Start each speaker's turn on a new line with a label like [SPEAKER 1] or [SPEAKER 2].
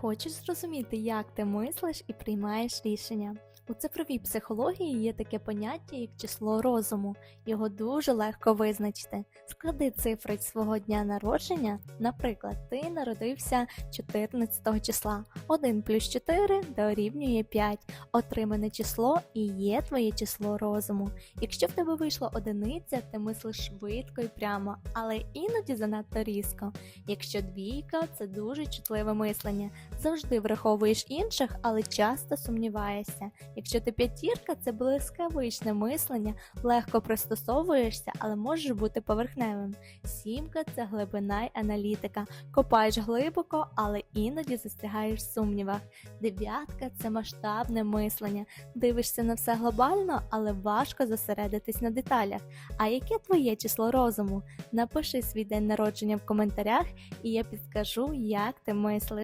[SPEAKER 1] Хочеш зрозуміти, як ти мислиш і приймаєш рішення? У цифровій психології є таке поняття, як число розуму. Його дуже легко визначити. Склади цифри свого дня народження. Наприклад, ти народився 14 числа. 1 плюс 4 дорівнює 5. Отримане число і є твоє число розуму. Якщо в тебе вийшла одиниця, ти мислиш швидко і прямо, але іноді занадто різко. Якщо двійка це дуже чутливе мислення. Завжди враховуєш інших, але часто сумніваєшся. Якщо ти п'ятірка, це блискавичне мислення, легко пристосовуєшся, але можеш бути поверхневим. Сімка це глибина й аналітика. Копаєш глибоко, але іноді застрягаєш в сумнівах. Дев'ятка це масштабне мислення. Дивишся на все глобально, але важко зосередитись на деталях. А яке твоє число розуму? Напиши свій день народження в коментарях, і я підскажу, як ти мислиш.